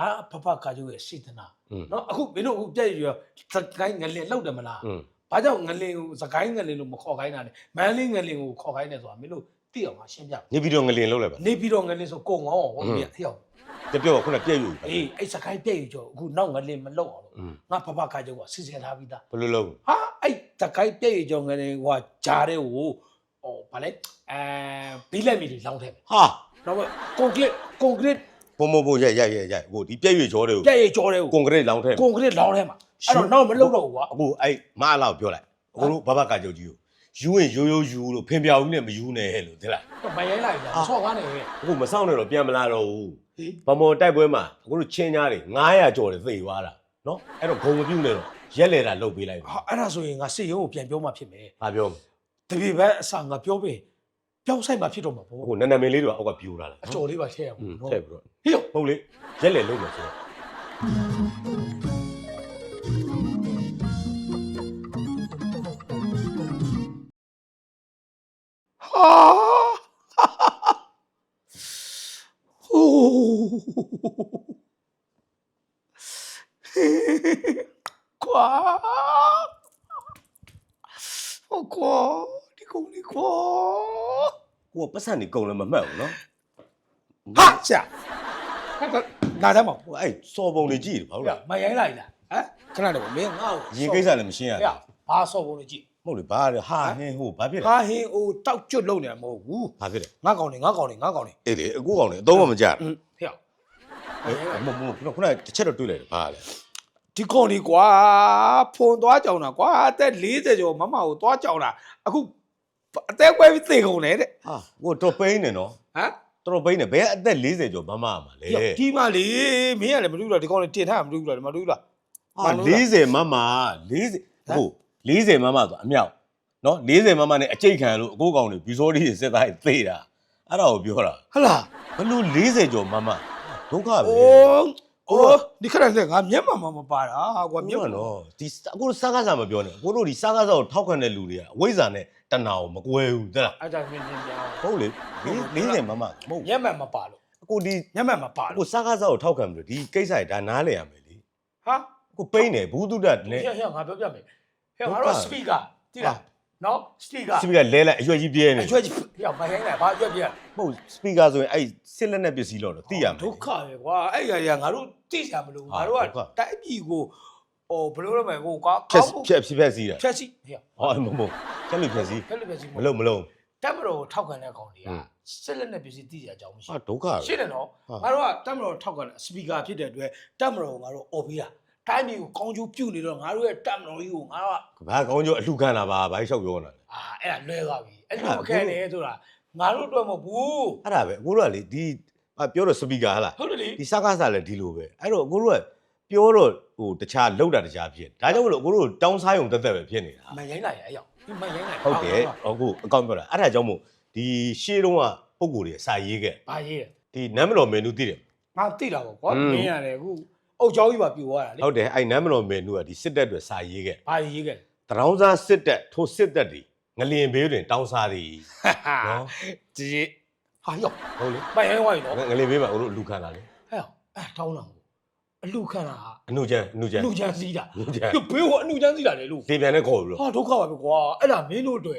အာဖဖကာကျုပ်ရဲ့စေတနာနော်အခုမင်းတို့အခုပြည့်ရရစကိုင်းငလင်လောက်တယ်မလားဘာကြောင့်ငလင်ကိုစကိုင်းငလင်လို့မခေါ်ခိုင်းတာလဲမန်းလေးငလင်ကိုခေါ်ခိုင်းတယ်ဆိုတာမင်းတို့သိအောင်ပါရှင်းပြနေပြီးတော့ငလင်လောက်လိုက်ပါနေပြီးတော့ငလင်ဆိုကုံငေါ့ဟောပြသိအောင်တပြောခုနပြည့်ယူအေးအဲ့စကိုင်းပြည့်ယူကြောအခုနောက်ငလင်မလောက်အောင်ငါဖဖကာကျုပ်ကစီစဉ်ထားပြီးသားဘယ်လိုလုပ်ဟာအဲ့စကိုင်းပြည့်ယူကြောငလင်ဟွာဂျားတဲ့ဟိုဟောဗာလဲအဲဘီလက်မီလောင်းထဲဟာတော့ကွန်ကရစ်ကွန်ကရစ် ဘုံဘုံဘုံရိုက်ရိုက်ရိုက်ရိုက်ဟိုဒီပြည့်ယူကြောတွေကိုပြည့်ရကြောတဲ့ကိုကွန်ကရစ်လောင်းထဲကွန်ကရစ်လောင်းထဲမှာအဲ့တော့နောက်မလောက်တော့ဘူးကွာ အခုအဲ့မအလောက်ပြောလိုက်အခုတို့ဘဘကာကြုတ်ကြီးကိုယူရင်ရိုးရိုးယူလို့ဖင်ပြောင်ကြီးနဲ့မယူနဲ့ဟဲ့လို့သိလားတော့မရိုင်းလိုက်တာဆော့ကားနေပဲအခုမဆောင်နဲ့တော့ပြန်မလာတော့ဘူးဟေးဗမော်တိုက်ပွဲမှာအခုတို့ချင်းညားတွေ900ကျော်တယ်သိသွားတာနော်အဲ့တော့ဂုံမပြုတ်နဲ့တော့ရက်လေတာလုတ်ပေးလိုက်ပါဟာအဲ့ဒါဆိုရင်ငါစိတ်ရုံးကိုပြန်ပြောမှဖြစ်မယ်ဘာပြောမလဲ တပည့်ပဲအစာငါပြောပဲ ပြောင်းဆိုင်မှဖြစ်တော့မှာပေါ့အခုနနမင်းလေးတွေကအောက်ကပြိုးလာလားအကျော်လေးပါထည့်ရอืမှာมနော်ထည့်ပြီးတော့ဟေးရောဟုတ်လေရက်လေလုတ်မယ်ဆိုတော့ဟာဟိုကွာဟိုကွာဒီကုန်းလေးကွာ ကိုကပတ်စံနေကုန်လည်းမမှတ်ဘူးနော်ဟာရှာဟာနားတယ်မဟုတ်ဟိုအဲ့စော်ပုံတွေကြည့်တယ်ဘာလို့လဲမရိုင်းလိုက်လားဟမ်ခဏတော့မင်းငါ့ကိုရင်ကိစ္စလည်းမရှင်းရဟဲ့ဘူးဘာဆော့ဖို့လဲကြည့်မဟုတ်လေဘာလဲဟာဟင်းဟိုဘာဖြစ်လဲဟာဟင်းဟိုတောက်ကျွတ်လုံးနေတာမဟုတ်ဘူးဘာဖြစ်လဲငါကောင်နေငါကောင်နေငါကောင်နေအေးလေအကူကောင်လေအသုံးမမကြอืมဟဲ့ဘူးမမမခုနကတစ်ချက်တော့တွေ့လိုက်တယ်ဘာလဲဒီကောင်လေးကွာဖုန်သွားကြောင်တာကွာအသက်40ကျော်မမကိုသွားကြောင်တာအခု အသက်ကွဲပြီးသေကုန်တယ်တဲ့ဟာကိုတော့ပိန်းနေနော်ဟမ်တော်ပိန်းနေဘယ်အသက်40ကျော်မမမှာလဲဒီမလေးမင်းကလည်းမတွေ့ဘူးလားဒီကောင်လေးတင်ထားမတွေ့ဘူးလားမတွေ့ဘူးလားဟာ40မမ40ဟုတ်40မမဆိုအမြောက်နော်40မမနဲ့အကျိတ်ခံလို့အကိုကောင်တွေဘီဇောဒီတွေစစ်သားတွေသေတာအဲ့ဒါကိုပြောတာဟလားဘလို့40ကျော်မမဒုက္ခပဲအိုး အိုးဒီခဏလေးငါမျက်မှန်မှမပါတာကွာမျမြက်တ်မှန်နော်ဒီအခုစားကားစားမပြောနဲ့အခုတို့ဒီစားကားစားကိုထောက်ခံတဲ့လူတွေကအဝိဇ္ဇာနဲ့တဏှာကိုမကွဲဘူးတဲ့လားအဲ့ဒါမြင်မြင်ပြောင်းဟုတ်လေ40မမမဟုတ်မျက်မှန်မပါလို့အခုဒီမျက်မှန်မပါအခုလို့စားကားစားကိုထောက်ခံပြီးတော့ဒီကိစ္စတွေဒါနားလည်ရမယ်လေဟာအခုပိန်းနေဘူးတုဒ္ဒနဲ့ဟဲ့ဟဲ့ငါပြောပြမယ်ဟဲ့ငါတို့စပီကာတိလား နော်စပီကာစပီကာလဲလိုက်အရွက်ကြီးပြဲနေအကျွဲကြီးဟဲ့မဟင်းလိုက်ဘာအကျွဲပြရမဟုတ်စပီကာဆိုရင်အဲ့စစ်လက်နဲ့ပစ္စည်းလို့တော့သိရမယ်ဒုက္ခပဲကွာအဲ့ရရငါတို့သိကြမလို့ငါတို့ကတိုက်ပြည်ကိုဟိုဘယ်လိုလဲမယ်ဟိုကွာဖြက်ဖြက်ဖြက်ဖြက်စီးတာဖြက်စီဟဲ့ဟောမမဖြက်လို့ဖြက်စီးဖြက်လို့ဖြက်စီမလုံးမလုံး တက်မတော်ထောက်ခံတဲ့ကောင်တွေကဟွန်းစစ်လက်နဲ့ပစ္စည်းသိကြအကြောင်းမရှိဟာဒုက္ခပဲရှင်းတယ်နော်ဟာငါတို့ကတက်မတော်ထောက်ခံတဲ့စပီကာဖြစ်တဲ့အတွက်တက်မတော်ကိုငါတို့အော်ပေးတာ တိုင်းပြည်ကိုကောင်းကျိုးပြုနေတော့ငါတို့ရဲ့တက်မတော်ကြီးကိုငါတို့ကဘာကောင်းကျိုးအလှခံတာပါဘာလျှောက်ပြောနေတာလဲအာအဲ့ဒါလွဲသွားပြီအဲ့လိုမခဲနဲ့ဆိုတာငါတို့အတွက်မဟုတ်ဘူးအဲ့ဒါပဲအကိုတို့ကလေဒီအာပြောတော့စပီကာဟလားဟုတ်တယ်လေဒီစကားစားလည်းဒီလိုပဲအဲ့တော့အကိုတို့ကပြောတော့ဟိုတခြားလောက်တာတခြားဖြစ်ဒါကြောင့်မလို့အကိုတို့တောင်းစားယုံတက်တက်ပဲဖြစ်နေတာမရိုင်းလိုက်ရအရောက်ဒီမရိုင်းလိုက်ဟုတ်တယ်အခုအကောင့်ပြောတာအဲ့ဒါကြောင့်မို့ဒီရှေးတုန်းကပုံကိုယ်တွေစာရေးခဲ့ဘာရေးလဲဒီနမ်မတော်မင်းနူသိတယ်ငါသိတာပေါ့ကွာอืมမင်းရတယ်အခု အုတ်ချောင်းကြီးပါပြိုသွားတာလေဟုတ်တယ်အဲ့နမ်မတော်မင်းတို့ကဒီစစ်တပ်တွေစာရေးခဲ့ဘာရေးခဲ့တရောင်းစားစစ်တပ်ထိုစစ်တပ်တွေငလျင်ဘေးတွင်တောင်းစားသည်နော်ဒီဟာရောက်ဟုတ်လေပိုင်ရဲဝိုင်းနော်ငလျင်ဘေးမှာတို့လူခံတာလေဟဲ့အဲတောင်းတာအလူခံတာဟာအနုချမ်းအနုချမ်းအနုချမ်းစီးတာအနုချမ်းဘေးကအနုချမ်းစီးတာလေလို့လေပြန်နဲ့ခေါ်ပြီလို့ဟာဒုက္ခပါပဲကွာအဲ့ဒါမင်းတို့တွေ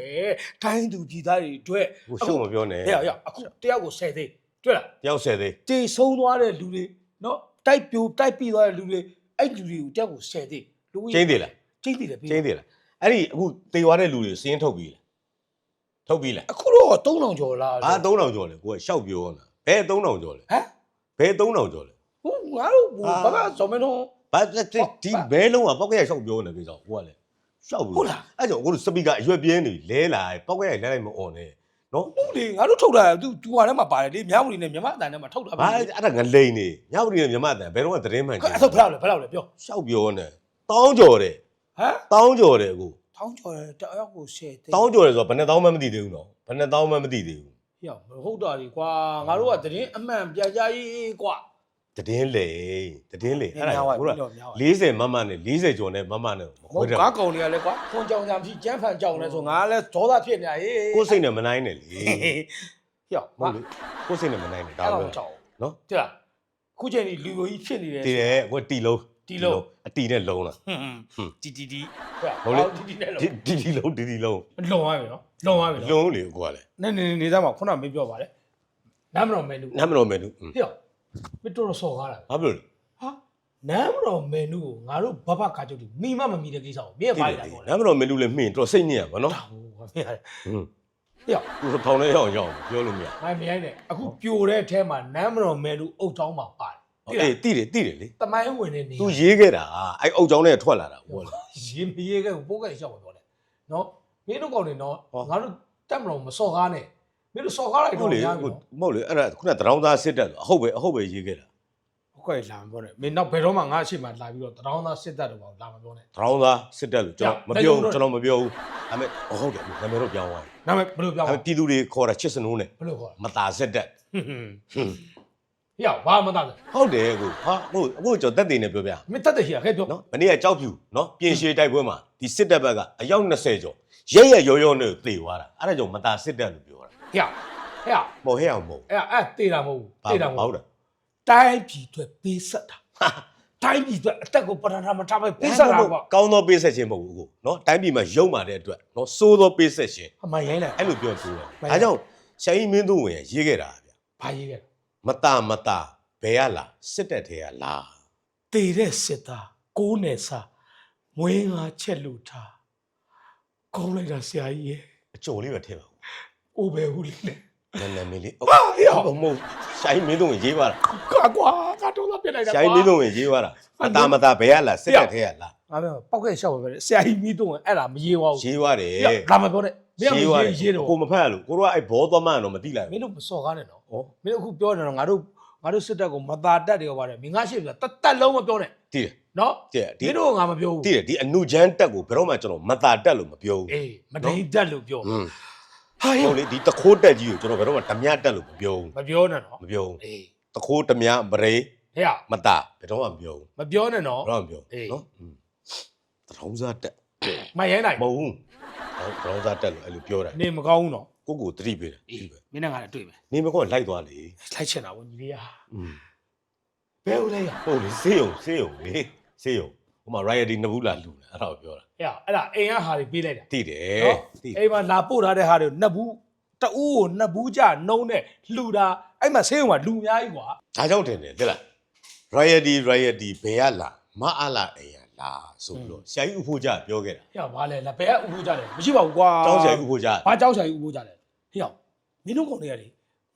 တိုင်းသူပြည်သားတွေအတွက်ဟိုရှုံမပြောနဲ့ဟဲ့ဟဲ့အခုတယောက်ကို10သိတွေ့လားတယောက်10သိတေဆုံးသွားတဲ့လူတွေနော် တိုက်ပြိုတိုက်ပြီးသွားတဲ့လူတွေအဲ့လူတွေကိုတယောက်ကို10သိန်းလူကြီးကျင်းသေးလားကျင်းသေးတယ်ပြီးကျင်းသေးလားအဲ့ဒီအခုတေသွားတဲ့လူတွေစင်းထုတ်ပြီးလားထုတ်ပြီးလားအခုတော့3000ကျော်လားဘာ3000ကျော်လဲကိုကရှောက်ပြောနေတာဘယ်3000ကျော်လဲဟမ်ဘယ်3000ကျော်လဲဟိုငါတို့ဟိုအာဘာမှဇော်မင်းတို့ဘာဒီဘဲလုံးကပောက်ကရရှောက်ပြောနေကိစ္စကိုကလည်းရှောက်ပြီးဟုတ်လားအဲ့ကြောင့်ကိုတို့စပီကာအရွက်ပြင်းနေလဲလာပောက်ကရလဲလိုက်မអွန် နဲ့နော်ဟုတ်လေငါတို့ထုတ်တာသူသူဟာထဲမှာပါတယ်လေမြမူလီနဲ့မြမအတန်ထဲမှာထုတ်တာဘာအဲ့ဒါငလိန်နေညောက်ရီနဲ့မြမတန်ဘယ်တော့မှသတင်းမှန်အဲ့ဒါဘယ်လောက်လဲဘယ်လောက်လဲပြောရှောက်ပြောနေတောင်းကျော်တယ်ဟမ်တောင်းကျော်တယ်အခုထောင်းကျော်တယ်တယောက်ကို10သိန်းတောင်းကျော်တယ်ဆိုတော့ဘယ်နှစ်တောင်းမှမသိသေးဘူးနော်ဘယ်နှစ်တောင်းမှမသိသေးဘူးဟေ့မဟုတ်တာကြီးကွာငါတို့ကသတင်းအမှန်ပြန်ကြရေးကွာ သတင်းလေသတင်းလေအဲ့ဒါများပါကိုကတော့များပါ40မမနဲ့40ကျော်နဲ့မမနဲ့မဟိုခွဲတယ်ကားကောင်တွေကလည်းကွာခွန်ကြောင်ကြံဖြစ်ကျန်းဖန်ကြောင်လဲဆိုငါလည်းဒေါသဖြစ်နေဟေးကိုယ်စိတ်နဲ့မနိုင်နဲ့လေဟေ့ဟုတ်လေကိုယ်စိတ်နဲ့မနိုင်နဲ့ဒါအဲ့ပဲတော့ကြောင်နော်တိလားခုချိန်ဒီလူကြီးဖြစ်နေတယ်တည်တယ်ကိုတီလုံးတီလုံးအတီနဲ့လုံးလားဟွန်းဟွန်းတီတီတီဟုတ်လေတီတီနဲ့ဒီဒီဒီလုံးဒီဒီလုံးလုံသွားပြီနော်လုံသွားပြီနော်လုံးလေကိုကလည်းနေနေနေသားမှာခုနမင်းပြောပါတယ်နမ်းမတော်မယ်နူနမ်းမတော်မယ်သူဟွ န်းဟေ့မတော်တော့စော်ကားတာဘာဖြစ်လို့လဲဟာနမ်းမတော်မယ်နူကိုငါတို့ဘဘကာချုပ်တီမိမမမိတဲ့ကိစ္စကိုမင်းတည်ဖိုတင်ယ်တာတည်ပေါ့နမ်းမတော်မယ်သူလည်းမှင်တော့စိတ်ညစ်ရပါနော်ဟိုမင်းရတယ်ဟွန်းဟေ့သူထောင်ထဲရောက်ရောက်ပြောလို့မရငါမြိုင်းတယ်အခုပြိုတဲ့အထဲမှာနမ်းမတော်မယ်နူအုတ်ချောင်းမှာပါတယ်အေးတည်တယ်တည်တယ်လေတမိုင်းဝင်နေနေသူရေးခဲ့တာအဲ့အုတ်ချောင်းနဲ့ထွက်လာတာဟုတ်လားရေမရေကပိုးကရှောက်မှာပြောတယ်နော်မင်းတို့ကောင်နေနော်ဟောငါတို့တက်မလို့မစော်ကားနဲ့ မင်းတို့စော်ကားလိုက် ဟုတ် တော့ လေ ရ ဟု ပြီ တ် နော် မဟုတ်လေအဲ့ဒါခုနတရောင်းသားစစ်တက်အဟုတ်ပဲအဟုတ်ပဲရေးခဲ့တာ ဟုတ်ကဲ့လာမပြောနဲ့မင်းနောက်ဘယ်တော့မှငါအရှိမှလာပြီးတော့တရောင်းသားစစ်တပ်တော့လာမပြောနဲ့ တရောင်းသားစစ်တက်လို့ကျွန်တော်မ ရ ပြော လက်ရုံတော့ ကျွန်တော်မပြောဘူးဒါပေမဲ့ဟုတ်တယ်နာမည်တော့ပြောင်းသွားတယ် နာမည်ဘယ်လိုပြော ဒါပေမဲ့ပြည်သူတွေခေါ်တာချစ်စနိုးနဲ့ ဘယ်လိုခေါ် မตาစစ်တက် ဟွန်းဟွန်း ဟွန်း ဟေ့ဘာမှမသားဘူး ဟုတ်တယ်ကိုဟာဟုတ်အခုကျွန်တော်တက်တယ်နဲ့ပြောပြ မင်းတက်တဲ့ဟိကဲပြော နော်မနေ့ကကြောက်ဖြူနော်ပြင်ရှည်တိုက်ပွဲမှာဒီစစ်တပ်ဘက်ကအယောက်20ကျော်ရဲရဲရောရောနဲ့တေသွားတာအဲ့ဒါကြောင့်မตาစစ်တက်လို့ပြောတာ ဟဲ့ဟဲ့မော်ဟဲ့အောင်မော်အဲ့အဲ့တေးတာမဟုတ်ဘူးတေးတာမဟုတ်ဘူးတိုင်းပြည်အတွက်ပေးဆက်တာတိုင်းပြည်အတွက်အသက်ကိုပထမထားပဲပေးဆက်တာပေါ့ကောင်းသောပေးဆက်ခြင်းမဟုတ်ဘူးကိုနော်တိုင်းပြည်မှာရုံမာတဲ့အတွက်နော်စိုးသောပေးဆက်ခြင်းအမှန်ရိုင်းလိုက်အဲ့လိုပြောဆိုတယ်ဒါကြောင့်ဆရာကြီးမင်းတို့ဝင်ရေးခဲ့တာဗျဘာရေးခဲ့မတာမတာဘယ်ရလားစစ်တက်ထဲရလားတေတဲ့စစ်သားကိုးနယ်စာမွေးငါချက်လူထားကောင်းလိုက်တာဆရာကြီးရဲ့အကျော်လေးပဲထဲပါ အိုဘယ်ဟုလေးလေနာနာမည်လေးဟုတ်ဟုတ်မဟုတ်ရှိုင်းမင်းတို့ဝင်ရေးပါလားကွာကွာကတော့လာပြလိုက်တာကွာရှိုင်းမင်းတို့ဝင်ရေးပါလားအတာမတာဘယ်ရလားစစ်တက်ခဲရလားငါပြောပောက်ခဲ့ရှောက်ပဲဆရာကြီးမီးတို့ဝင်အဲ့ဒါမရေးပါဘူးရေးပါတယ်ဒါမှပြောတဲ့မင်းကရေးရေးတော့ကိုမဖတ်လို့ကိုတို့ကအဲ့ဘောသွားမှတော့မသိလိုက်ဘူးမင်းတို့မစော်ကားနဲ့နော်မင်းတို့အခုပြောနေတော့ငါတို့ငါတို့စစ်တပ်ကိုမသာတက်တယ်ရောပါတယ်မင်းငါရှိပြီတတ်တက်လုံးမပြောနဲ့တည်တယ်နော်တည်ဒီတို့ငါမပြောဘူးတည်တယ်ဒီအနုချမ်းတက်ကိုဘယ်တော့မှကျွန်တော်မသာတက်လို့မပြောဘူးအေးမတိန်တက်လို့ပြော ဟွန်း ဟာ ဟုတ်လေဒီတခိုးတက်ကြီးကိုကျွန်တော်ဘယ်တော့မှဓမြတက်လို့မပြောဘူး မပြောနဲ့နော် မပြောဘူး အေး တခိုးဓမြပရေ ဟဲ့ မตาဘယ်တော့မှမပြောဘူး မပြောနဲ့နော် ဘယ်တော့မှမပြော အေး နော်ဟွန်းတရောင်းစားတက် မရိုင်းနိုင် မဟုတ်ဘူးတရောင်းစားတက်လို့အဲ့လိုပြောတာ နေမကောင်းဘူးနော် ကိုကိုတတိပေးတယ် အေး ဒီပဲ မင်းနဲ့ငါလည်းတွေ့မယ် နေမကောလိုက်သွားလေ လိုက်ချင်တာဝန်ကြီးလေးဟာ อืม ဘယ်ဦးလဲရ ဟုတ်လေစေးုံစေးုံလေစေးုံ ဥမာ riot ဒီနဘူးလာလှူတယ်အဲ့ဒါကိုပြောတာအဲ့ဒါအဲ့ဒါအိမ်ကဟာတွေပေးလိုက်တာတိတယ်တိတယ်အိမ်မှာလာပို့ထားတဲ့ဟာတွေနဘူးတူးကိုနဘူးကြနှုံးနဲ့လှူတာအဲ့မှာဆေးရုံကလူအများကြီးကွာဒါကြောင့်တင်တယ်သိလား riot ဒီ riot ဒီဘယ်ကလာမအားလာအိမ်ကလာဆိုပြီးတော့ဆရာကြီးဥဖို့ကြပြောခဲ့တာဟဲ့ဘာလဲလာဘယ်ကဥဖို့ကြလဲမရှိပါဘူးကွာတောင်းဆရာကြီးဥဖို့ကြဘာတောင်းဆရာကြီးဥဖို့ကြလဲဟဲ့မင်းတို့ကောင်တွေကလေ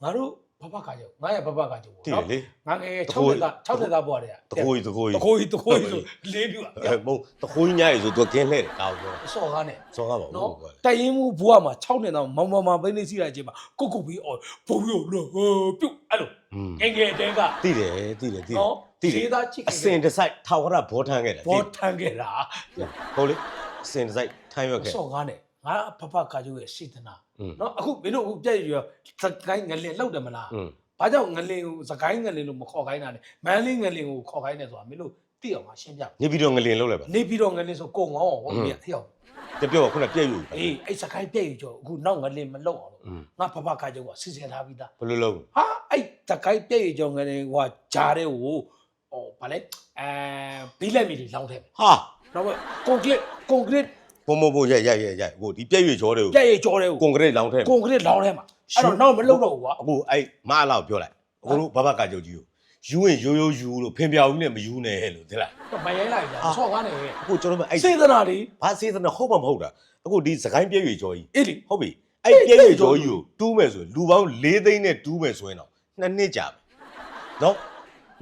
ငါတို့ ဘဘကကြောငါရဲ့ဘဘကကြောသိတယ်လေငါငယ်6နှစ်သား6နှစ်သားဘွားတွေကတကိုးကြီးတကိုးတကြီးခိုးကြီးတခိုးကြီးဆိုလေးပြူအဲမဟုတ်တကိုးကြီးညာရီဆိုသူကင်းလှဲ့တယ်ဒါကိုပြောတာအစော်ကားနဲ့စောကားပါဘူးနော်ကွာတရင်မှုဘွားမှာ6နှစ်သားမောင်မောင်မောင်ပိနေစီလိုက်ခြင်းမှာကုတ်ကုတ်ပြီးအော်ဘုံရောလို့ဟိုပြုတ်အဲ့လိုอืมငယ်ငယ်တဲကသိတယ်သိတယ်သိတယ်နော်သိတယ်ရေးသားချစ်အစင်တစိုက်ထာဝရဘောထမ်းခဲ့တာဘောထန်ခဲ့တာဟုတ်လေအစင်တစိုက်ထမ်းရွက်အခဲ့စော်ကားနဲ့ ငါဖဖကာကျုပ်ရဲ့စေတနာနော်အခုမင်းတို့အခုပြည့်ရရောစကိုင်းငလင်လောက်တယ်မလားဘာကြောင့်ငလင်ကိုစကိုင်းငလင်လို့မခေါ်ခိုင်းတာလဲမန်းလေးငလင်ကိုခေါ်ခိုင်းတယ်ဆိုတာမင်းတို့သိအောင်ပါရှင်းပြနေပြီးတော့ငလင်လောက်လိုက်ပါနေပြီးတော့ငလင်ဆိုကိုငေါ့ဟောပြအဲ့ရောက်တပြောခုနပြည့်ယူအေးအဲ့စကိုင်းပြည့်ယူကြောအခုနောက်ငလင်မလောက်အောင်ငါဖဖကာကျုပ်ကစီစဉ်ထားပြီးသားဘယ်လိုလုပ်ဟာအဲ့စကိုင်းပြည့်ယူကြောငလင်ဟိုဂျားတဲ့ဟိုဟောဗာလဲအဲဘီလက်မီတွေလောင်းတယ်ဟာတော့ကွန်ကရစ်ကွန်ကရစ် ဘုံဘုံဘုံရိုက်ရိုက်ရိုက်ရိုက်ဟိုဒီပြည့်ယူကြောတွေကိုပြည့်ရကျော်တဲ့ကိုကွန်ကရစ်လောင်းထဲကွန်ကရစ်လောင်းထဲမှာအဲ့တော့နောက်မလောက်တော့ဘူးကွာအခုအဲ့မအားလောက်ပြောလိုက်အခုတို့ဘဘကာကြုတ်ကြီးကိုယူရင်ရိုးရိုးယူလို့ဖင်ပြောင်ကြီးနဲ့မယူနဲ့လို့သိလားမရိုင်းလိုက်တာဆော့ကားနေအခုကျွန်တော်မအဲ့စေတနာတွေဘာစေသနာဟုတ်မှမဟုတ်တာအခုဒီစကိုင်းပြည့်ယူကြောကြီးအေးလေဟုတ်ပြီအဲ့ပြည့်ယူကြောကြီးကိုတူးမယ်ဆိုရင်လူပေါင်း၄သိန်းနဲ့တူးမယ်ဆိုရင်တော့နှစ်နှစ်ကြာမယ်နော်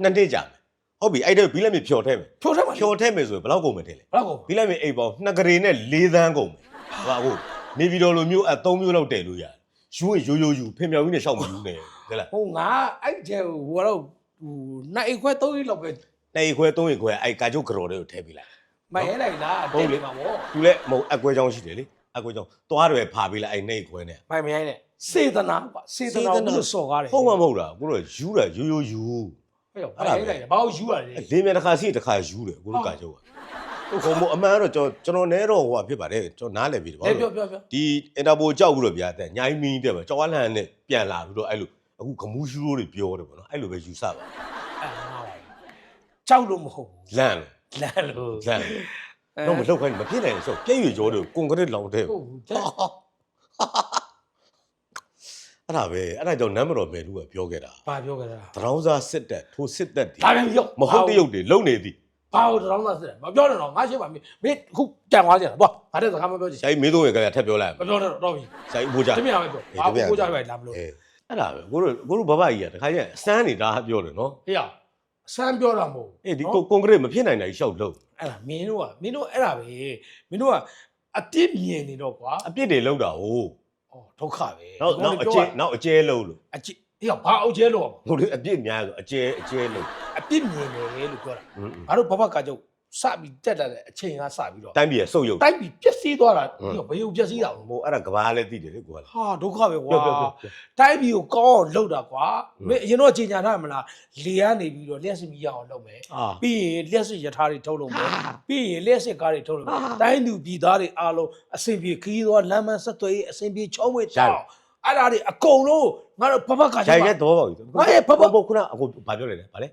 နှစ်နှစ်ကြာမယ် ဟုတ်ပြီအဲ့ဒါဘီလက်မြေဖြော်ထဲမယ်ဖြိုးထဲမှာဖြော်ထဲမယ်ဆိုရင်ဘယ်လောက်ကုန်မယ်ထင်လဲဘလောက်ကောဘီလက်မြေအိတ်ပေါင်းနှစ်ကလေးနဲ့၄သန်းကုန်မယ်ဟာဟုတ်နေပြည်တော်လိုမျိုးအသုံးမျိုးလောက်တည်လို့ရတယ်ယူရင်ရိုးရိုးယူဖင်ပြောင်ကြီးနဲ့ရှောက်မယူနဲ့သိလားဟိုငါအဲ့ကျဲဟိုကတော့ဟိုနိုင်အိတ်ခွဲ၃အိတ်လောက်ပဲနေခွဲသုံးရင်ခွဲအဲ့ကာကျုပ်ကတော်တွေကိုထည့်ပေးလိုက်မရဲလိုက်လားဟုတ်လေမှာဗောသူလည်းမဟုတ်အကွဲချောင်းရှိတယ်လေအကွဲချောင်းသွားတယ်ဖာပေးလိုက်အဲ့နေခွဲနဲ့မိုင်မရိုင်းနဲ့စေတနာကွာစေတနာစေတနာကိုစော်ကားတယ်ဟုတ်မှမဟုတ်တာကိုတော့ယူတာယူယူယူ ဟဲ့ရောမိုင်ရိုင်းလိုက်တယ်ဘာလို့ယူရတယ်လင်းမြန်တစ်ခါစီတစ်ခါယူတယ်ကိုတို့ကာကျုပ်ကဟုတ်ကောမအမှန်တော့ကျွန်တော်ကျွန်တော်နဲတော့ဟိုဖြစ်ပါတယ်ကျွန်တော်နားလည်ပြီတလေဘာပြောလို့ပြောပြောဒီအင်တာပိုကြောက်ပြီးတော့ဗျာတဲ့ညာမီးတဲ့မှာကြောက်ဝါလန်နဲ့ပြန်လာပြီးတော့အဲ့လိုအခုဂမူးရှူးတွေပြောတယ်ပေါ့နော်အဲ့လိုပဲယူဆပါအဲငါကြောက်လို့မဟုတ်ဘူးလန့်လို့လန့်လို့လန့်လို့တော့မလောက်ခိုင်းမဖြစ်နိုင်ဆိုပြည့်ရွကျော်တို့ကွန်ကရစ်လောင်တဲ့ဟုတ်ဘူးတဲ့ အဲ့ဒါပဲအဲ့ဒါကြောင့်နမ်းမတော်မယ်လူကပြောခဲ့တာဘာပြောကြတာတရောင်းစားစစ်တပ်ထိုးစစ်တပ်တွေဒါပြန်ပြောမဟုတ်တရုတ်တွေလုံနေသည်ဘာလို့တောင်းတာစစ်တယ်မပြောနဲ့တော့ငါရှင်းပါမင်းမင်းခုတန်သွားကြတာသွားငါတဲ့စကားမပြောချင်ဆိုင်မင်းတို့ရဲ့ကလေးထပ်ပြောလိုက်မပြောနဲ့တော့တော့ပြီဆိုင်ဘိုးကြတမင်ရပဲပြောဘာကိုကြရပဲလာမလို့အဲအဲ့ဒါပဲကိုတို့ကိုတို့ဘဘကြီးကတခါကျရင်အစမ်းနေတာပြောတယ်နော်ဟေ့ရဆန်းပြောတာမဟုတ်အေးဒီကွန်ကရစ်မဖြစ်နိုင်တာကြီးရှောက်လို့အဲ့ဒါမင်းတို့ကမင်းတို့အဲ့ဒါပဲမင်းတို့ကအပြစ်မြင်နေတော့ကွာအပြစ်တွေလောက်တာဟို ဩဒုက္ခပဲနောက်နောက်အကျဲနောက်အကျဲလုံးလို့အကျဟေ့ရဘာအုပ်ကျဲလို့ဟိုလေအပြစ်များဆိုအကျဲအကျဲလုံးအပြစ်မြင်တယ်လို့ပြောတာဟွန်းငါတို့ဘဘကကြောက် စပြီးတက်လာတဲ့အချိန်ကစပြီးတော့တိုင်းပြည်ဆုပ်ယုပ်တိုက်ပြီးပျက်စီးသွားတာဟွန်းဒီဘယ်လိုပျက်စီးတာလဲဟိုအဲ့ဒါကဘာလဲသိတယ်လေကိုကလည်း ဟာဒုက္ခပဲကွာပြောပြောပြော တိုက်ပြီးကိုကောင်းအောင်လုပ်တာကွာဟွန်းမင်းအရင်တော့ချိန်ညာထားမလားလေကနေပြီးတော့လျှက်စစ်မီးရအောင်လုပ်မယ် အာ ပြီးရင်လျှက်စစ်ရထားတွေထုတ်လုပ်မယ်ပြီးရင်လျှက်စစ်ကားတွေထုတ်လုပ်မယ်တိုင်းသူပြည်သားတွေအားလုံးအဆင်ပြေခီးသွားလမ်းမဆက်သွယ်ရေးအဆင်ပြေချောင်းဝေးတောင်းအဲ့ဒါတွေအကုန်လုံးငါတို့ဘဘကဂျိုကြောင်က်ရဲ့တော့ပါပြီငါရဲ့ဘဘဘခုနအခုဘာပြောလဲလဲဗာလဲ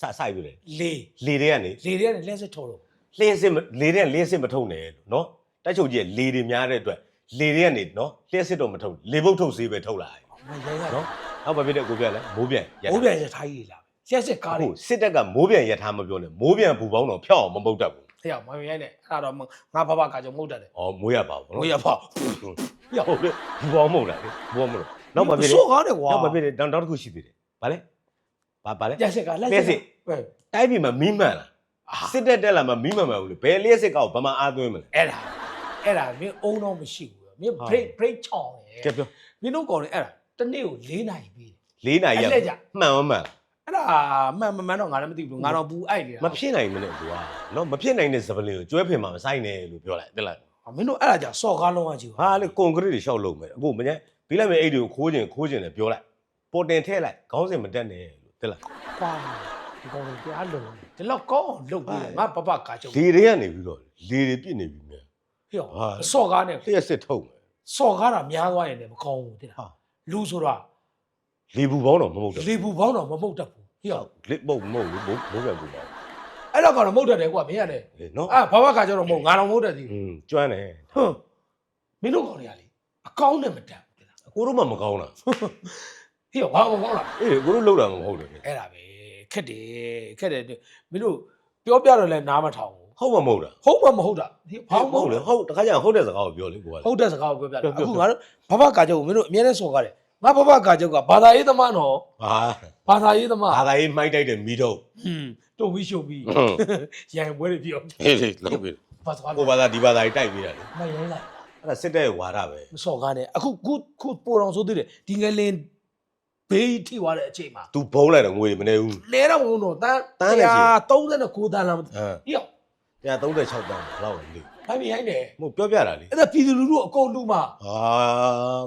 စစပြောလဲလေလေတွေကနေလေတွေကနေလျှက်စစ်ထုတ်လို့လင်းစစ်မလေတွေကလင်းစစ်မထုံနဲ့လို့နော်တိုက်ချုပ်ကြီးကလေတွေများတဲ့အတွက်လေတွေကနေနော်လျှက်စစ်တော့မထုံလေဘုတ်ထုတ်စေးပဲထုတ်လာတယ်မရိုင်းရနော်နော်နောက်ဘာဖြစ်တဲ့ကိုပြလဲမိုးပြန်ရဘိုးပြန်ရထားကြီးလာလျှက်စစ်ကားတွေအခုစစ်တပ်ကမိုးပြန်ရထားမပြောနဲ့မိုးပြန်ဘူပေါင်းတော့ဖျောက်အောင်မပုတ်တတ်ဘူးဟဲ့မရိုင်းနဲ့အဲ့ဒါတော့ငါဘဘကကြောက်မဟုတ်တတ်တယ်။အော်မိုးရပါဘူးငွေရဖောက်။ဟုတ်တယ်ဘူပေါင်းမဟုတ်လားလေဘူပေါင်းမဟုတ်။နောက်ဘာဖြစ်လဲဆိုးကားတယ်ကွာနောက်ဘာဖြစ်လဲတောင်တောင်တစ်ခုရှိသေးတယ်။ဗာလဲ။ ဗာဗာလဲလျှက်စစ်ကားလျှက်လျှက်စစ်ပဲတိုင်းပြည်မှာမီးမှန်လား။စစ်တပ်တက်လာမှမီးမှန်မှာဘူးလေ။ဘယ်လျှက်စစ်ကောက်ဘာမှအားသွင်းမလဲအဲ့ဒါအဲ့ဒါမင်းအုံတော့မရှိဘူးမင်းဟာ break break ချောင်းတယ်။ကဲပြောမင်းတို့ကောင်းတယ်အဲ့ဒါတစ်နေ့ကို၄နာရီပြီးတယ်လေးနိုင်ရအဲ့လက်ကြမှန်မမှန်အဲ့ဒါမှန်မမှန်တော့ငါလည်းမသိဘူးငါတော့ဘူးအိုက်နေတာမဖြစ်နိုင်မနဲ့ကွာ။နော်မဖြစ်နိုင်တဲ့စပလင်ကိုကျွဲဖင်မှာမဆိုင်နဲ့လို့ပြောလိုက်တက်လိုက်ဟာမင်းတို့အဲ့ဒါကြာစော်ကားလုံးဝကြည့်။ဟာလေကွန်ကရစ်တွေရှောက်လုံးမယ်။အခုမညာပြီးလိုက်မယ်အဲ့တွေကိုခိုးခြင်းခိုးခြင်းလည်းပြောလိုက်။ပေါ်တင်ထဲလိုက်ခေါင်းစဉ်မတက်နဲ့လို့ တက်လိုက်ကွာဒီကောင်တွေကြားလုံးဒီလောက်ကောင်းအောင်လုပ်ပြီးတော့ငါဘဘကာချုပ်။လေတွေကနေပြီးတော့လေတွေပြစ်နေပြီမြန်ဟေ့ဟာစော်ကားနဲ့။လျှက်စစ်ထုတ်မယ်စော်ကားတာများသွားရင်လည်းမကောင်းဘူးတိလားဟာလူဆိုတာ။လေဘူးပေါင်းတော့မဟုတ်တော့လေပူပေါင်းတော့မမှုတ်တတ်ဘူးဟေ့လစ်ပုတ်မဟုတ်ဘူးဘိုးဘိုးပြန်ဘူးပါအဲ့တော့ကတော့မှုတ်တတ်တယ်ကွာမင်းရတယ်လေနော်အာဘဘကာချုပ်တော့မဟုတ်ငါတော့မှုတ်တတ်သေးอืဘူးมကျွမ်းတယ်ဟွန်းမင်းတို့ကောင်တွေကလေအကောင်းနဲ့မတတ်ဘူးတိလားကိုတို့မှမကောင်းတာ ဟေ့ဘာမကောင်းလားအေးကိုတို့လောက်တာမဟုတ်တယ်အဲ့ဒါပဲခက်တယ်ခက်တယ်မင်းတို့ပြောပြတော့လဲနားမထောင်ဘူးဟုတ်မှမဟုတ်တာဟုတ်မှမဟုတ်တာဒီဘာမှမဟုဟုတ်တ်လေလေဟုတ်တခါကျရင်ဟုတ်တဲ့စကားကိုပြောလေကိုကဟုတ်တဲ့စကားကိုပြောပြတာပြောပြောအခုငါတို့ဘဘကာချုပ်ကိုမင်းတို့အများနဲ့စော်ကားတယ်ငါဘဘကာချုပ်ကဘာသာရေးသမားနော်ဟာဘာသာရေးသမားဘာသာရေးမိုက်တိုက်တဲ့မီးတော့ဟွန်းတုံပြီးရှုပ်ပြီးဟွန်းရန်ပွဲတွေပြောဟေးလေလောက်ပြီဘာစကားကိုဘာသာဒီဘာသာကြီးတိုက်ပြီးတာလေမရိုင်းလိုက်အဲ့ဒါစစ်တဲ့ဝါဒပဲမစော်ကားနဲ့အခုခုခုပိုတော်ဆိုသေးတယ်ဒီငယ်လင်း ဘေးထိသွားတဲ့အချိန်မှာသူဘုံလိုက်တော့ငွေမနေဘူး လဲတော့မဟုတ်တော့တန်းတန်းနဲ့ရှိ 139တန်းလားမသိဟမ်ဘူးဟေ့136တန်းလောက်လေဘာမြင်ရိုင်းတယ်မဟုတ်ပြောပြတာလေအဲ့ဒါပြည်သူလူထုအကုန်လူမှာ ဟာ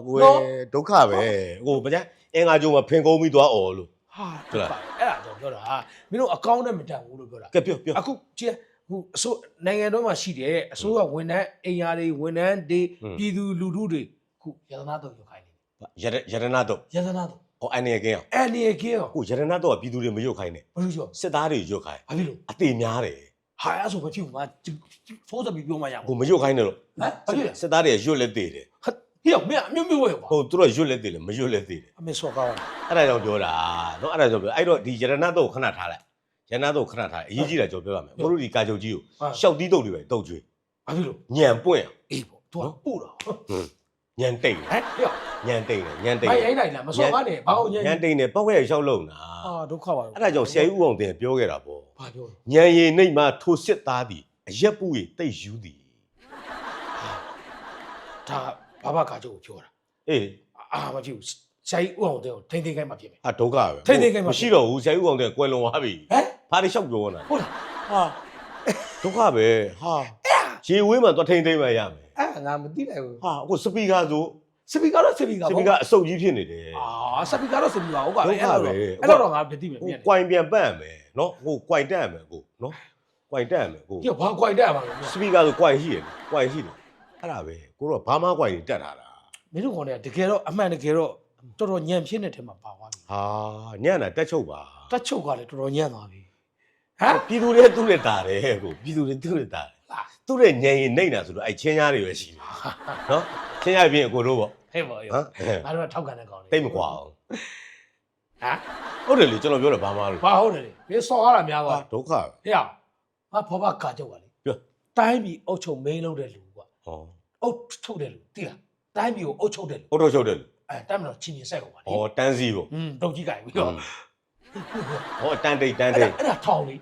ကိုနော်ယ်ဒုက္ခပဲကိုမကြအင်္ဂါကျုံမှာဖင်ကုန်းပြီးသွားអော်လို့ ဟာဟုတ်လားအဲ့ဒါကြောင့်ပြောတာမင်းတို့အကောင့်နဲ့မတန်ဘူးလို့ပြောတာ ကဲပြောပြောအခုကြည့်ဟိုအစိုးနိုင်ငံတော်မှာရှိတယ်အစိုးရဝန်ထမ်းအိမ်ယာတွေဝန်ထမ်းတွေဟွန်းပြည်သူလူထုတွေခုယတနာတော့ရောက်ခိုင်းနေရတရတနာတော့ယတနာတော့ ဟောအနေကင်းအောင်အဲ့ဒီကင်းရောကိုရတနာတော့ကပြည်သူတွေမရွတ်ခိုင်းနဲ့ဘာလို့ပြောစစ်သားတွေရွတ်ခိုင်းဘာဖြစ်လို့အသေးများတယ်ဟာအဲ့ဆိုမဖြစ်ဘူးငါဖိုးစပ်ပြီးပြောမှရမှာကိုမရွတ်ခိုင်းနဲ့တော့ဟမ်ဘာဖြစ်လဲစစ်သားတွေရွတ်လက်သေးတယ်ဟေ့မင်းအမျိုးမျိုးပဲကွာဟိုသူတို့ရွတ်လက်သေးတယ်မရွတ်လက်သေးတယ်အမေစောကောင်းအဲ့ဒါကြောင့်ပြောတာနော်အဲ့ဒါကြောင့်ပြောအဲ့တော့ဒီရတနာတော့ခဏထားလိုက်ရတနာတော့ခဏထားလိုက်အရေးကြီးတာကြောင့်ပြောရမယ်ကိုတို့ဒီကာချုပ်ကြီးကိုဟာရှောက်တီးတုပ်တွေပဲတုပ်ကျွေးဘာဖြစ်လို့ညံပွင့်အောင်အေးပေါ့သူကပို့တော့ဟညံတိတ်မ်ဟဲ့ ညံတိတ်ညံတိတ်ဘာရိုင်းနိုင်လားမစောကားနဲ့ဘာအောင်ညံညံတိတ်နဲ့ပောက်ရဲရှောက်လုံးတာအာဒုက္ခပါအဲ့ဒါကြောင့်ဆရာကြီးဦးအောင်တင်ပြောခဲ့တာပေါ့ဘာပြောလဲညံရည်နှိတ်မှာထိုစစ်သားသည်အရက်ပူရီတိတ်ယူသည်ဒါဘာဘာကာချုပ်ကိုပြောတာအေးအာမဖြစ်ဘူးဆရာကြီးဥအောင်တဲ့ကိုထိမ့်ထိမ့်ခိုင်းမှဖြစ်မယ်အဒုက္ခပဲထိတ်ထိတ်ကိန်းပါ မရှိတော့ဘူးဆရာကြီးဦးအောင်တင်ကွယ်လွန်သွားပြီဟမ်ဘာတွေရှောက်ပြောနေတာဟုတ်လားဟာဒုက္ခပဲဟာရေဝေးမှာသွားထိမ့်သိမ့်မှရမယ်အဲ့ငါမသိလိုက်ဘူးဟာအခုစပီကာဆို စပီကာတော့စပီကာစပီကာအစုပ်ကြီးဖြစ်နေတယ် အာစပီကာတော့စပီကာဟုတ်ပါပဲဒုက္ခပဲ အဲ့တော့တော့ငါမသိမယ်ဟိုမြန်ကွိုင်ပြန်ပတ်ရမယ်နော်ဟိုကွိုင်တက်ရမယ်ကိုနော်ကွိုင်တက်ရမယ်ကိုဒီဘာကွိုင်တက်ပါလဲစပီကာဆိုကွိုင်ရှိတယ်ကွိုင်ရှိတယ်အဲ့ဒါပဲကိုတော့ဘာမှကွိုင်တက်ထားတာမင်းတို့ကောင်တွေကတကယ်တော့အမှန်တကယ်တော့တော်တော်ညံဖြစ်နေတဲ့ထဲမှာပါသွားပြီဟာညံ့တာတက်ချုပ်ပါတက်ချုပ်ကလည်းတော်တော်ညံ့သွားပြီဟမ်ပြည်သူတွေသူ့နဲ့တာတယ်ကိုပြည်သူတွေသူ့နဲ့တာတယ်လာ သူ့ရဲ့ညံရင်နှိမ့်တာဆိုတော့အဲ့ချင်းရားတွေပဲရှိတယ်နော် ချင်းရားပြင်အကိုတို့ပေါ့ ဟဲ့ပါရောဟမ်အဲငါတို့ကထောက်ခံတဲ့ကောင်တိတ်မကွာအောင်ဟမ်ဟုတ်တယ်လေကျွန်တော်ပြောတယ်ဘာမှလို့ဘာဟုတ်တယ်လေမင်းစော်ကားတာများဟာသွားဒုက္ခပဲဟဲ့အောင်ငါဘောဘကာကြောက်ကလေပြောတိုင်းပြည်အုပ်ချုပ်မင်းလုံးတဲ့လူကွာဟောအုပ်ချုပ်တဲ့လူသိလားတိုင်းပြည်ကိုအုပ်ချုပ်တဲ့လူဟုတ်တော့ချုပ်တယ်လေအဲတိုင်းမတော်ချင်းချင်းဆက်ကုန်ပါလေဟောတန်းစီပေါ့อืมတုတ်ကြီးကြိုင်ပြီးတော့ဟောတန်းတိတ်တန်းအဲ့တိဒါတ်အဲ့ဒါထောင်လေ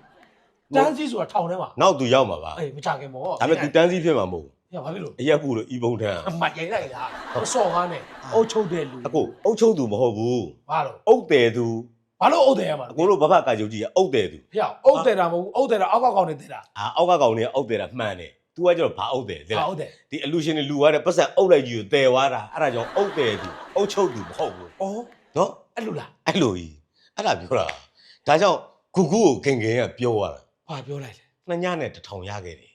တန်းစီဆိုတာထောင်ထဲမှာနောက်သူရောက်မှာပါအေးမချခင်ပေါ့ဒါပေမဲ့သူတန်းစီဖြစ်မှာမဟုတ် ရပါပြီလို့ဘူးအရက်ပူလို့ဤဘုံထန်းအမတ်ရိုက်လိုက်လားမစော်ကားနဲ့အုပ်ချုပ်တဲ့လူအကိုအုတ်ချုပ်သူမဟုတ်ဘူးဘာလို့အုတ်တယ်သူဘာလို့အုပ်တယ်ရမှာအကိုတို့ဘဘကာကြုတ်ကြီးကအုတ်တယ်သူဖျောက်အုပ်တယ်တာမဟုတ်ဘူးအုပ်တယ်တာအောက်ကောက်ကောက်နေတယ်တာအာအောက်ကကောင်တွေကအုတ်တယ်တာမှန်တယ် तू ကကျတော့ဘာအုတ်တယ်သိဟာလားအုပ်တယ်ဒီအလူရှင်တွေလူရတဲ့ပတ်စံအုတ်လိုက်ကြီးကိုတည်သွားတာအဲ့ဒါကြောင့်အုတ်တယ်သူအုတ်ချုပ်သူမဟုတ်ဘူးအော်နော်အဲ့လိုလားအဲ့လိုကြီးအဲ့ဒါပြောတာဒါကြောင့်ခုခုကိုခင်ခင်ကပြောရတာဘာပြောလိုက်လဲနှစ်ညနဲ့တစ်ထောင်ရခဲ့တယ်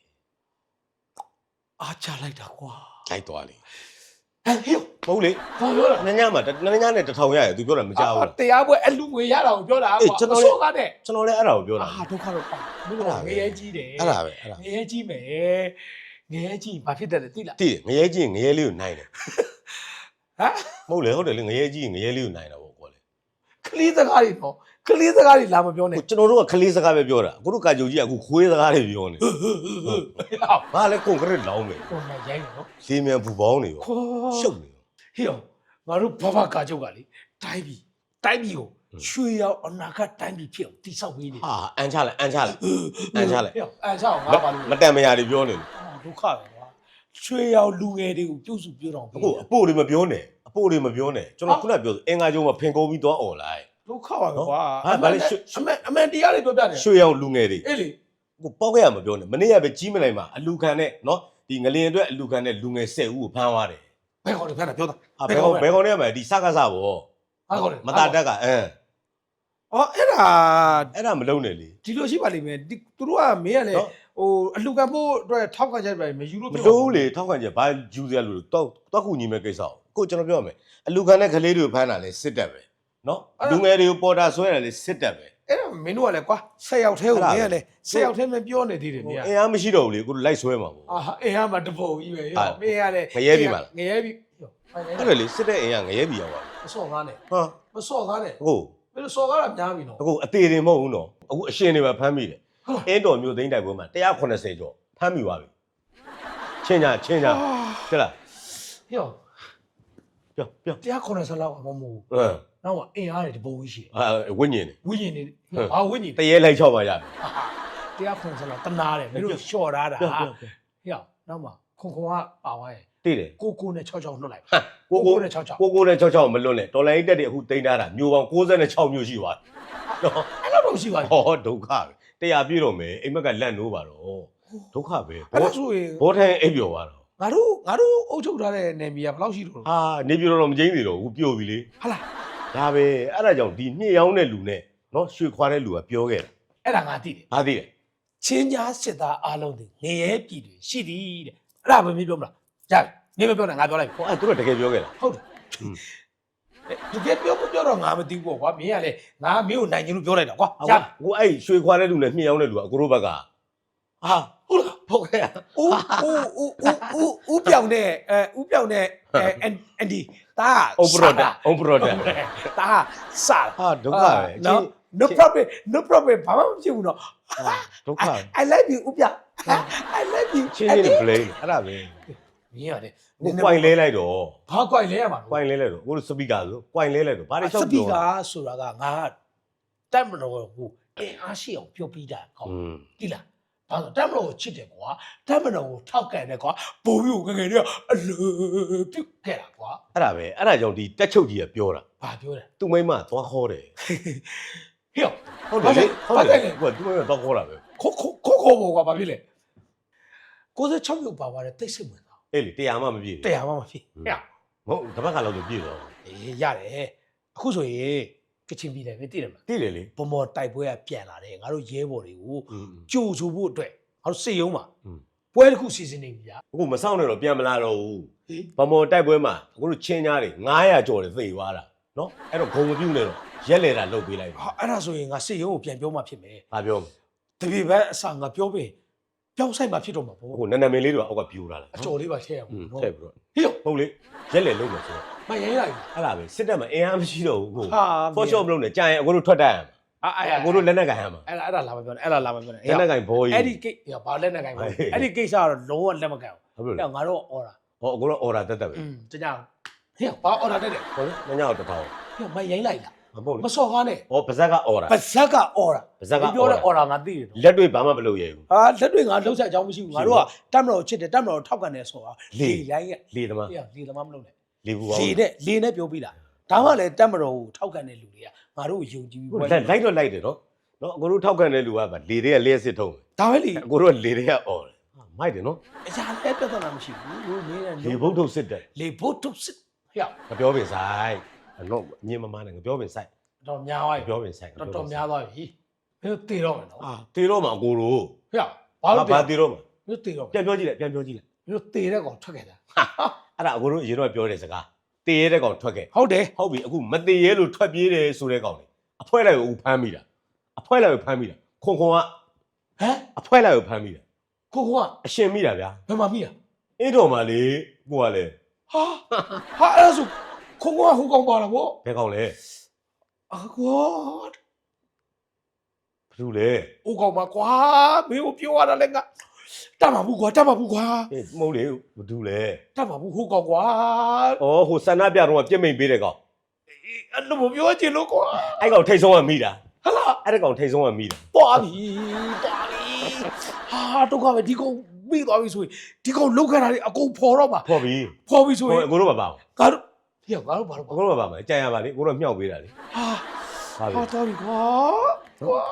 အားချလိုက်တာကွာလိုက်သွားလေဟဲ့ဟေ့ဟုတ်လေဘာပြောတာနှစ်ညမှာတစ်နှစ်ညနဲ့တစ်ထောင်ရရတယ် तू ပြောတာမကြောက်ဘူးလားတရားပွဲအလူငွေရတာကိုပြောတာအေးကွာကျွန်တော်မလည်းစော်ကားနဲ့ကျွန်တော်လည်းအဲ့ဒါကိုပြောတာအာဒုက္ခတော့ပါမင်းအဲ့ဒါတို့ပဲငရဲကြီးတယ်အဲ့ဒါပဲအဲ့ဒါငရဲကြီးမယ်ငရဲကြီးဘာဖြစ်တယ်လဲသိလားတည်ငရဲကြီးငရဲလေးကိုနိုင်တယ်ဟမ်မဟုတ်လေဟုတ်တယ်လေငရဲကြီးငရဲလေးကိုနိုင်တာပေါ့ကွာလေကလေးစကားတွေနော် ကလေးစကားတွေလာမပြောနဲ့ဟိုကျွန်တော်တို့ကခလေးစကားပဲပြောတာအခုတို့ကာကြုတ်ကြီးကအခုခွေးစကားတွေပြောနေဟောဘာလဲကွန်ကရစ်လောင်းမယ်ဟိုမှာရိုင်းတယ်နော်လေးမြန်ဘူပေါင်းတွေရောခေါ်ရှုပ်နေရောဟေ့အောင်ငါတို့ဘဘကာချုပ်ကလေတိုင်းပြည်တိုင်းပြည်ကိုရွှေရောက်အနာဂတ်တိုင်းပြည်ဖြစ်အောင်တိဆောက်ပေးနေတယ်ဟာအန်ချလိုက်အန်ချလိုက်အန်ချလိုက်ဟေ့အောင်အန်ချအောင်ငါပါလို့မတန်မရာတွေပြောနေတယ်အာဒုက္ခပဲကွာရွှေရောက်လူငယ်တွေကိုပြုစုပြောတော့အခုအပို့တွေမပြောနဲ့အပို့တွေမပြောနဲ့ကျွန်တော်ခုနပြောအင်္ဂါကျုံမှာဖင်ကုန်ပြီးသွားអော်လိုက် ဒုက္ခပါပဲကွာဟာဘာလဲရွှေအမေအမေတရားတွေပြောပြတယ်ရွှေရောင်လူငယ်တွေအေးလေအခုပေါက်ခဲ့ရမပြောနဲ့မနေ့ကပဲကြီးမနိုင်မှာအလူခံနဲ့နော်ဒီငလင်အတွက်အလူခံနဲ့လူငယ်10ဦးကိုဖမ်းသွားတယ်ဘယ်ကောင်တွေဖမ်းတာပြောတာဟာဘယ်ကောင်ဘယ်ကောင်နဲ့မှဒီစကားစားပေါ့ဟာကောင်တွေမတာတက်ကအင်းအော်အဲ့ဒါအဲ့ဒါမလုံးနဲ့လေဒီလိုရှိပါလိမ့်မယ်ဒီသူတို့ကမင်းကလေနော်ဟိုအလှကန်ဖို့အတွက်ထောက်ကချက်ပဲမယူလို့မလုံးလေထောက်ခံချက်ဘာယူစရာလို့တော့တော့ကူညီမဲ့ကိစ္စကိုကိုကျွန်တော်ပြောရမယ်အလူခံနဲ့ကလေးတွေကိုဖမ်းတာလေစစ်တပ်ပဲ နော်လူငယ်တွေကိုပေါ်တာဆွဲတာလေစစ်တပ်ပဲအဲ့ဒါမင်းတို့ကလည်းကွာဆက်ရောက်သေးကိုအဲ့ဒါမင်းကလည်းဆက်ရောက်သေးမပြောနေသေးတယ်မင်းကအင်အားမရှိတော့ဘူးလေကိုလိုက်ဆွဲမှာပေါ့အာအင်းဟာမတဖို့ကြီးပဲဟာမင်းကလည်းငရဲပြီမလားငရဲပြီဟောဟုတ်တယ်လေစစ်တဲ့အင်အားငရဲပြီရောက်သွားမစော်ကားနဲ့ဟာမစော်ကားနဲ့အခုမင်းတို့စော်ကားတာများပြီနော်အခုအသေးတွေမဟုတ်ဘူးနော်အခုအရှင်တွေပဲဖမ်းမိတယ်ဟုတ်အင်းတော်မျိုးသိန်းတိုက်ပွဲမှာ180ကျော်ဖမ်းမိသွားပြီချင်းညာချင်းညာဟုတ်လားဟေ့ပြောပြောတရား90လောက်ကမမဟုတ်အင်း နောက်မှအင်းအားတွေတပုံကြီးရှိတယ်အာဝိညာဉ်တွေဝိညာဉ်တွေဟုတ်ဘာဝိညာဉ်တရေလိုက်ချောက်ပါရတယ် တရား90လောက်တနာတယ်မင်းတို့လျှော့ထားတာပြောပြောပြောဟေ့နောက်မှခွန်ခွန်ကပါသွားရင်သိတယ်ကိုကိုနဲ့6 6နှုတ်လိုက်ဟာကိုကိုနဲ့6 6 ကိုကိုနဲ့66မလွတ်နဲ့တော်လိုင်းတက်တွေအခုတိန်းထားတာမျိုးပေါင်း66မျိုးရှိသွားတယ်နော်အဲ့လောက်တော့ရှိပါဘူးဟောဒုက္ခပဲတရားပြည့်တော့မယ်အိမ်မက်ကလန့်နိုးပါတော့ဒုက္ခပဲအဲ့ဘောဒါဆိုရင်ဘောထိုင်အိပ်ပျော်သွားတော့ငါတို့ငါတို့အုပ်ချုပ်ထားတဲ့နေမီကဘယ်လောက်ရှိလို့လဲဟာနေပြတော့မကျင်းသေးတော့ဘူးပြို့ပြီလေဟာလား ဒါပဲအဲ့ဒါကြောင့်ဒီညှစ်ရောင်းတဲ့လူနဲ့နော်ရွှေခွာတဲ့လူကပြောခဲ့တာအဲ့ဒါငါသိတယ်ဘာသိလဲချင်းကြားစစ်သားအားလုံးတွေငရဲပြည်တွေရှိသည်တဲ့အဲ့ဒါပဲမင်းပြောမလားကြားပြီမင်းမပြောနဲ့ငါပြောလိုက်ပြီဟောအဲ့သူတို့တကယ်ပြောခဲ့တာဟုတ်တယ်อืมတကယ်ပြောမပြောတော့ငါမသိဘူးပေါ့ကွာမင်းကလည်းငါမင်းကိုနိုင်ချင်လို့ပြောလိုက်တာကွာဟာကြားကိုအဲ့ရွှေခွာတဲ့လူနဲ့ညှစ်ရောင်းတဲ့လူကအကိုတို့ဘက်က ဟာဟုတ်လားဟုတ်ကဲ့ဦးဦးဦးဦးဦးဦးပြောင်တဲ့အဲဦးပြောင်တဲ့အဲအန်အန်ဒီတာအုံပရိုတက်အုံပရိုတက်တာစာဟာဒုက္ခပဲနော် no problem no problem ဘာမှမဖြစ်ဘူးနော်ဒုက္ခပဲ I like you ဦးပြောင် I like you ချင်းချင်းနဲ့ blame အဲ့ဒါပဲမင်းရတယ်ကိုကွိုင်လဲလိုက်တော့ဘာကွိုင်လဲရမှာကွိုင်လဲလိုက်တော့ကိုတို့စပီကာဆိုကွိုင်လဲလိုက်တော့ဘာတွေစချောက်ပီပြောကာဆိုတာကငါတက်မလို့ကိုအင်အားရှိအောင်ပြောပြီးတာကောอืมတိလား ဘာလို့တက်မလို့ကိုချစ်တယ်ကွာတက်မလို့ကိုထောက်ကန်တယ်ကွာဘိုးကြီးကိုငယ်ငယ်လေးကအလိုပြုတ်ခဲ့တာကွာအဲ့ဒါပဲအဲ့ဒါကြောင့်ဒီတက်ချုပ်ကြီးကပြောတာဘာပြောလဲသူ့မိမသွားခေါ်တယ်ဟေ့ဟုတ်တယ်လေဟုတ်ဘာတလဲယ်ကိုကသူ့မိမသွားခေါ်တာပဲခိုးခိုးခိုးခိုးဘောကွာဘာဖြစ်လဲ96ရုပ်ပါပါတယ်တိတ်ဆိတ်ဝင်တာအေးလေတရားမှမပြည့်တရားမှမဖြစ်ဟဲ့မဟုတ်တပတ်ခါလောက်ဆိုပြည့်တော့အေးရတယ်အခုဆိုရင် ကချင်ပြည်နယ်ပဲတည်တယ်မလားတိလေလေဗမော်တိုက်ပွဲကပြန်လာတယ်ငါတို့ရဲဘော်တွေကိုကြိုဆိုဖို့အတွက်ငါတို့စစ်ရုံးမှာပွဲတစ်ခုစီစဉ်နေပြီဗျာအခုမဆောင်နဲ့တော့ပြန်မလာတော့ဘူးဗမော်တိုက်ပွဲမှာအခုတို့ချင်းသားတွေ900ကျော်တွေသေသွားတာနော်အဲ့တော့ဂုံမပြုတ်နဲ့တော့ရက်လေတာလုတ်ပေးလိုက်ပါဟာအဲ့ဒါဆိုရင်ငါစစ်ရုံးကိုပြန်ပြောမှဖြစ်မယ်ငါပြော တပြေဘက်အစငါပြောပင် ပြောင်းဆိုင်မှာဖြစ်တော့မှာပေါ့ဟိုနန္ဒမင်းလေးတို့ကအောက်ကပြိုလာလားအကျော်လေးပါထည့်ရအောင်နော်ထည့်ပြီးတော့ဟေ့ဟုတ်လေရက်လေလုံးမယ်ဆိုတော့မရိုင်းလိုက်ဘူးအဲ့ဒါပဲစစ်တပ်မှာအင်အားမရှိတော့ဘူးဟိုဖော့ရှော့မလုပ်နဲ့ကြာရင်အကိုတို့ထွက်တတ်ရမှာအဲ့အဲ့ကိုတို့လက်နက်ကင်ဟမ်းမှာအဲ့ဒါအဲ့ဒါလာမပြောနဲ့အဲ့ဒါလာမပြောနဲ့လက်နက်ကင်ဘောကြီးအဲ့ဒီကိဘာလက်နက်ကင်ဘောကြီးအဲ့ဒီကိစ္စကတော့လုံးဝလက်မကင်ဘူးဟုတ်လို့ငါတို့အော်တာဟောအကိုတို့အော်တာတက်တက်ပဲတညဟေ့ဘာအော်တာတက်တယ်ဟောညညတော့တထောင်ဟေ့မရိုင်းလိုက်လား မဟုတ်မလေစော်ကားနဲ့ဟောပါဇက်က order ပါဇက်ကအော်တာပါဇက်ကပြောတဲ့ order အော်တာငါသိတယ်နော်လက်တွေ့ဘာမှမလုပ်ရဘူးဟာလက်တွေငါလှုပ်ဆက်အကြောင်းမရှိဘူးငါတို့ကတက်မတော်ချစ်တယ်တက်မတော်ထောက်ကန်တယ်ဆိုတာလေလေလိုင်းရဲ့လေသမားဟေ့လေသမားမလုပ်နဲ့လေဘူးပါလေနဲ့လေနဲ့ပြောပြီးတာဒါမှလည်းတက်မတော်ကိုထောက်ကန်တဲ့လူတွေကငါတို့ကိုယုံကြည်ပြီးဟိုပွဲလိုက်လိုက်တော့လိုက်တယ်နော်နော်အကိုတို့ထောက်ခံတဲ့လူကဗာလေတွေကလျှက်စစ်ထုံးတယ်ဒါပဲလေအကိုတို့ကလေတွေကអော်တယ်ဟာမိုက်တယ်နော်အရာလည်းပြဿနာမရှိဘူးလို့နေတယ်လေဘုတ်ထုတ်စစ်တယ်လေဘုတ်ထုတ်စစ်ဟေ့ငပြောပင်ဆိုင်အ တော့အမြင်မမနဲ့ငပြောပင်ဆိုင်တော့များသွားငပြီပြောပင်ဆိုင်တော်တော်များသွားပြီမင်းတို့တည်တော့မယ်နော်အာတေတော့မှာအကိုတို့ဟေ့ဘာလို့တည်ဘာတေတော့မှာမင်းတို့တည်တော့ပြန်ပြောကြည့်လိုက်ပြန်ပြောကြည့်လိုက်မင်းတို့တည်တဲ့ကောင်ထွက်ခဲ့တာအဲ့ဒါအကိုတို့အရင်တော့ပြောတဲ့စကားတေရဲတဲ့ကောင်ထွက်ခဲ့ဟုတ်တယ်ဟုတ်ပြီအခုမတေရဲလို့ထွက်ပြေးတယ်ဆိုတဲ့ကောင်လေအဖွဲလိုက်ကိုဖမ်းမိတာအဖွဲလိုက်ကိုဖမ်းမိတာခွန်ခွန်ကဟမ်အဖွဲလိုက်ကိုဖမ်းမိတာကိုကအရှင်မိတာဗျာဘယ်မှာမိอ่ะအင်းတော်မှာလေကိုကလည်းဟာဟာအဲ့ဒါဆို ကိုကဟိုကောင်ပါလားဗောဘယ်ကောင်လဲအကောဘယ်သူလဲဟိုကောင်ပါကွာမင်းကိုပြောရတာလည်းငါတတ်မှာဘူးကွာတတ်မှာဘူးကွာအေးမဟုတ်လေဘယ်သူလဲတတ်မှာဘူးဟိုကောင်ကွာ။အော်ဟိုဆန္ဒပြတော့ပြစ်မိန်ပေးတဲ့ကောင်အဲ့လိုမပြောချင်လို့ကွာ။အဲ့ကောင်ထိတ်ဆုံးကမိတာဟာလား။အဲ့ဒါကောင်ထိတ်ဆုံးကမိတာသွားပြီသွားပြီဟာတော့ကပဲဒီကောင်ပြီးသွားပြီဆိုရင်ဒီကောင်လောက်ခတာတွေအကုန်ဖော်တော့မှာ။ဖော်ပြီဖော်ပြီ။ဆိုဟိုရင်အကိုတို့မပါဘူးငါတို့ ဟေ့ငါတို့ဘာလို့။အကိုတို့မပါမှာ။ကြံရပါလေ။အကိုတို့မြောက်ပေးတာလေဟာ။ပါပြီဟာတော်ပြီကွာကွာ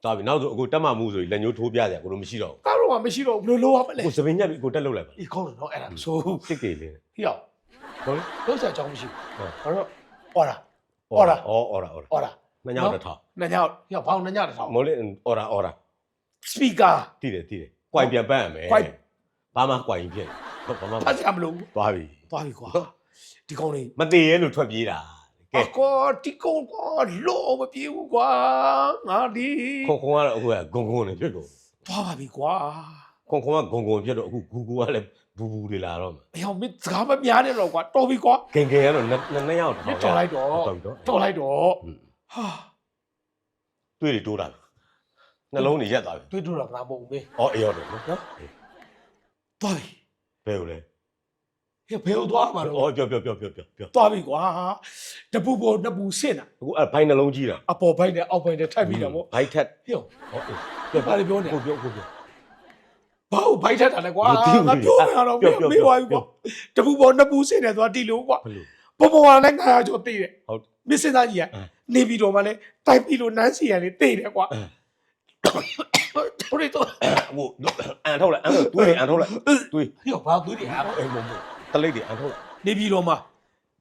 ။တော်ပြီ။နောက်ဆိုအကိုတက်မှမှုဆိုရင်လက်ညှိုးထိုးပြကြ။အကိုတို့မရှိတော့ကားတော့မှမရှိတော့ဘူးဘယ်လိုလုပ်ရမဘူးလဲ။ကိုစပင်းညက်ပြီးအကိုတက်လုပ်လိုက်ပါဒီကောင်းတယ်နော်အဲ့ဒါဆို။စစ်ကေလေးနဲ့ဟေ့ရောက်။ဟုတ်လေလုံးဆက်အကြောင်းမရှိဟုတ်ဘူးဘာလို့အော်တာ။အော်တာအော်အော်တာအော်တာအော်တာ။နှစ်ညောက်တစ်ထောင်နှညောက်ဟေ့ဘောင်းနှညောက်တစ်ထောင်။မိုးလေးအော်တာအော်တာစပီကာ။တိတယ်တိတယ်။ကွိုင်ပြန်ပန်းရမယ်။ Quite ဘာမှကွိုင်ဖြစ်နေ။ဟုတ်ဘာမှမဖတ်ရမလို့သွားပြီသွားပြီကွာ ဒီကောင်လေး။မတည်ရဲလို့ထွက်ပြေးတာ။ကဲအကောဒီကောင်ကွာလောမပြေဘူးကွာငါဒီခွန်ခွန်ကတော့အခုကဂုံဂုံနေဖြစ်ကုန်သွားပါပြီကွာခွန်ခွန်ကဂုံဂုံဖြစ်တော့အခုဂူဂူကလည်းဘူဘူတွေလာတော့မှာအယောင်မင်းစကားမများနဲ့တော့ကွာတော်ပြီကွာဂင်ဂင်ကတော့နှစ်နှစ်နှစ်ယောက်မင်းတော်လိုက်တော့တော်ပြီတော့တော်လိုက်တော့อืมဟာတွေးတွေတိုးတာပြီနှလုံးတွေရက်သွားပြီတွေ့တူတော့ငါမဟုတ်ဘူးမင်းအော်အေးရောတယ်နော်သွားပြီဘယ်လိုလဲ ဟေ့ဘယ်ကိုသွားမှာတော့အော်ပြောပြောပြောပြောပြောပြောသွားပြီကွာတပူပေါ်တပူဆင့်တာအခုအဲ့ဘိုင်းနှလုံးကြီးတာအပေါ်ဘိုင်းနဲ့အောက်ဘိုင်းနဲ့ထိုက်ပြီးတာပေါ့ဘိုက်ထက်ဟေ့ဟောအေးပြောပါလေပြောနေကိုပြောကိုပြောဘာလို့ဘိုင်းထက်တာလဲကွာမသိဘူးငါပြောနေတော့ပြောမင်းပြောမေးပါဘူးပြောကွာတပူပေါ်တပူဆင့်တယ်သွားတီလို့ကွာဘယ်လိုပေါ်ပေါ်ကလည်းငါရကျော်တည်တယ်ဟုတ်မစ်စင်သားကြီးကနေပြီးတော့မှလည်းတိုက်ပြီးလို့နန်းစီရလေတည်တယ်ကွာအဲတို့ရီတော့ဟိုအန်ထုတ်လိုက်အန်ထုတ်တွေးအန်ထုတ်လိုက်တွေးဟေ့ဘာသူတွေဟာအေးမမ တလိတ်တွေအန်ထုတ်လိုက်နေပြီးတော့မှ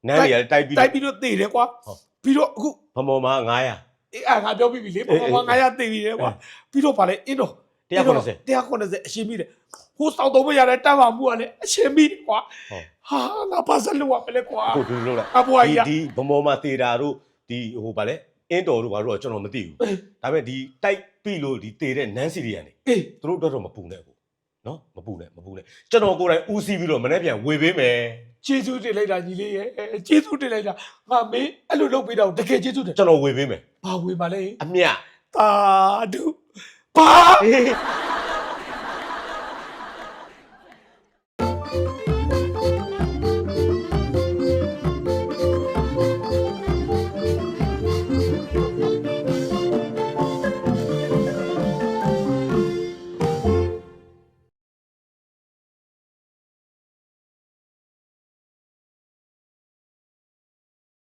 နန်းတွေကတိုက်ပြီးတိုက်ပြီးတော့တည်တယ်ကွာဟုတ်ပြီးတော့အခုဗမော်မှာ900 အေးအာငါပြောပြီးပြီလေပေါ်ပေါ်ကငါရတည်ပြီးတယ်ကွာပြီးတော့ဗာလေအင်းတော့190 190အရှင်မိတယ်ဟိုစောက်တော့မရတဲ့တမ်းပါမှုကလည်းအရှင်မိတယ်ကွာဟုတ်ဟာငါပါစလို့ရမလဲကွာကိုဒီလိုလုပ်လိုက်အဘွားဒီကြီးကဒီဗမော်မှာတေတာတို့ဒီဟိုဗာလဲအင်းတော်တို့ဘာလို့တော့ကျွန်တော်မသိဘူးအေးဒါပေမဲ့ဒီတိုက်ပြီလို့ဒီတေတဲ့နန်းစီတွေကနေအေးသူတို့တော့တော့မပူနဲ့ကို နော်မပူနဲ့မပူနဲ့ကျွန်တော်ကိုယ်တိုင်ဦးစီးပြီးတော့မနေ့ပြန်ဝေပေးမယ်ကျေးဇူးတင်လိုက်တာညီလေးရဲ့ကျေးဇူးတင်လိုက်တာငါမင်းအဲ့လိုလုပ်ပေးတော့တကယ်ကျေးဇူးတင်ကျွန်တော်ဝေပေးမယ်ဘာဝေပါလဲအမြတ်တာဒုဘာအေး